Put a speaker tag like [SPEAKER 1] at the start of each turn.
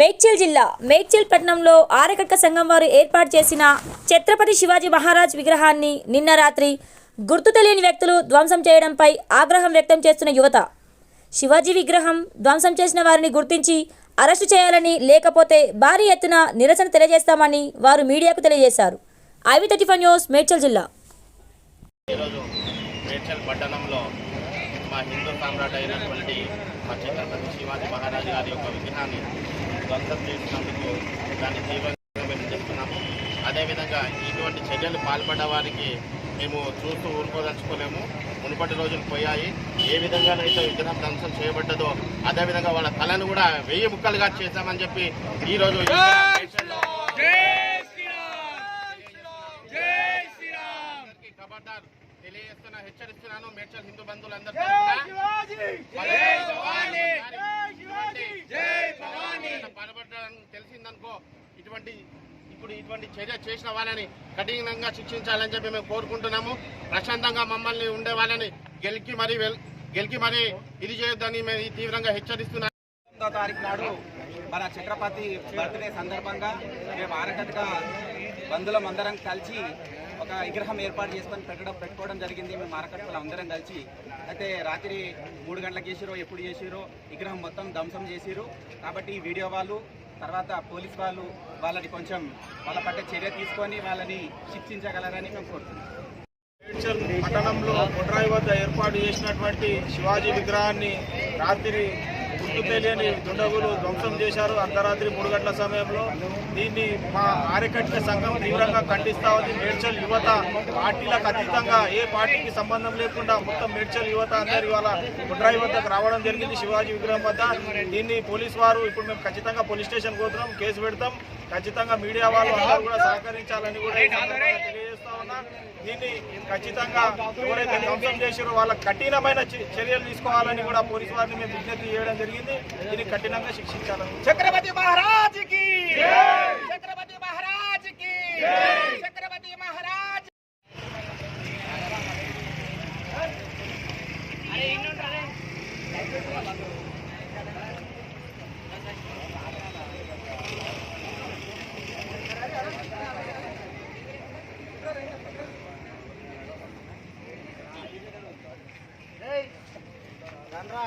[SPEAKER 1] మేడ్చల్ జిల్లా మేడ్చల్ పట్టణంలో ఆరకట్క సంఘం వారు ఏర్పాటు చేసిన ఛత్రపతి శివాజీ మహారాజ్ విగ్రహాన్ని నిన్న రాత్రి గుర్తు తెలియని వ్యక్తులు ధ్వంసం చేయడంపై ఆగ్రహం వ్యక్తం చేస్తున్న యువత. శివాజీ విగ్రహం ధ్వంసం చేసిన వారిని గుర్తించి అరెస్టు చేయాలని లేకపోతే భారీ ఎత్తున నిరసన తెలియజేస్తామని వారు మీడియాకు తెలియజేశారు. IV thirty five news Medchal జిల్లా.
[SPEAKER 2] ఈరోజు మేడ్చల్ పట్టణంలో మా హిందూ సామ్రాట్ అయినటువంటి మా ఛత్రపతి శివాజీ మహారాజు గారి యొక్క విగ్రహాన్ని ధ్వంసం చేసినందుకు దాన్ని తీవ్రంగా విమర్శిస్తున్నాము అదేవిధంగా ఇటువంటి చర్యలు పాల్పడ్డ వారికి మేము చూస్తూ ఊరుకోదలుచుకోలేము. మునుపటి రోజులు పోయాయి. ఏ విధంగానైతే విగ్రహం ధ్వంసం చేయబడ్డదో అదేవిధంగా వాళ్ళ తలను కూడా వెయ్యి ముక్కలుగా చేశామని చెప్పి ఈరోజు తెలియజేస్తున్నా హెచ్చరిస్తున్నాను. మేడ్చల్ హిందూ బంధువులందరూ పడబడ్డం ఇటువంటి ఇప్పుడు ఇటువంటి చర్య చేసిన వాళ్ళని కఠినంగా శిక్షించాలని చెప్పి మేము కోరుకుంటున్నాము. ప్రశాంతంగా మమ్మల్ని ఉండే వాళ్ళని గెలికి మరి వెల్- గెలికి మరీ ఇది చేయొద్దని మేము తీవ్రంగా హెచ్చరిస్తున్నాం
[SPEAKER 3] తొమ్మిదో తారీఖు నాడు మన ఛత్రపతి బర్త్డే సందర్భంగా మేము ఆరకట్గా బంధువులం అందరం కలిసి ఒక విగ్రహం ఏర్పాటు చేసుకొని పెట్టడం పెట్టుకోవడం జరిగింది. మేము ఆరకట్టులో అందరం కలిసి అయితే రాత్రి మూడు గంటలకు చేసిరో ఎప్పుడు చేసిరో విగ్రహం మొత్తం ధ్వంసం చేసిరు. కాబట్టి వీడియో వాళ్ళు తర్వాత పోలీస్ వాళ్ళు వాళ్ళని కొంచెం వాళ్ళ పట్ల చర్య తీసుకొని వాళ్ళని శిక్షించగలరని మేము కోరుతున్నాం.
[SPEAKER 4] పట్టణంలో కొట్రాయి వద్ద ఏర్పాటు చేసినటువంటి శివాజీ విగ్రహాన్ని రాత్రి గుర్తు తెలియని దుండగులు ధ్వంసం చేశారు అర్ధరాత్రి మూడు గంటల సమయంలో. దీన్ని మా ఆర్యకట్ల సంఘం తీవ్రంగా ఖండిస్తా ఉంది. మేడ్చల్ యువత పార్టీలకు అతీతంగా ఏ పార్టీకి సంబంధం లేకుండా మొత్తం మేడ్చల్ యువత అందరు ఇవాళ కొట్రాయి వద్దకు రావడం జరిగింది శివాజీ విగ్రహం వద్ద. దీన్ని పోలీస్ వారు ఇప్పుడు మేము ఖచ్చితంగా పోలీస్ స్టేషన్ పోతున్నాం కేసు పెడతాం. ఖచ్చితంగా మీడియా వాళ్ళు అందరూ కూడా సహకరించాలని కూడా దీన్ని ఖచ్చితంగా ఎవరైతే ధ్వంసం చేసారో వాళ్ళ కఠినమైన చర్యలు తీసుకోవాలని కూడా పోలీసు వారిని మేము విజ్ఞప్తి చేయడం జరిగింది. దీన్ని కఠినంగా శిక్షించాలని.
[SPEAKER 3] ఛత్రపతి మహారాజ్ ಅಂದ್ರೆ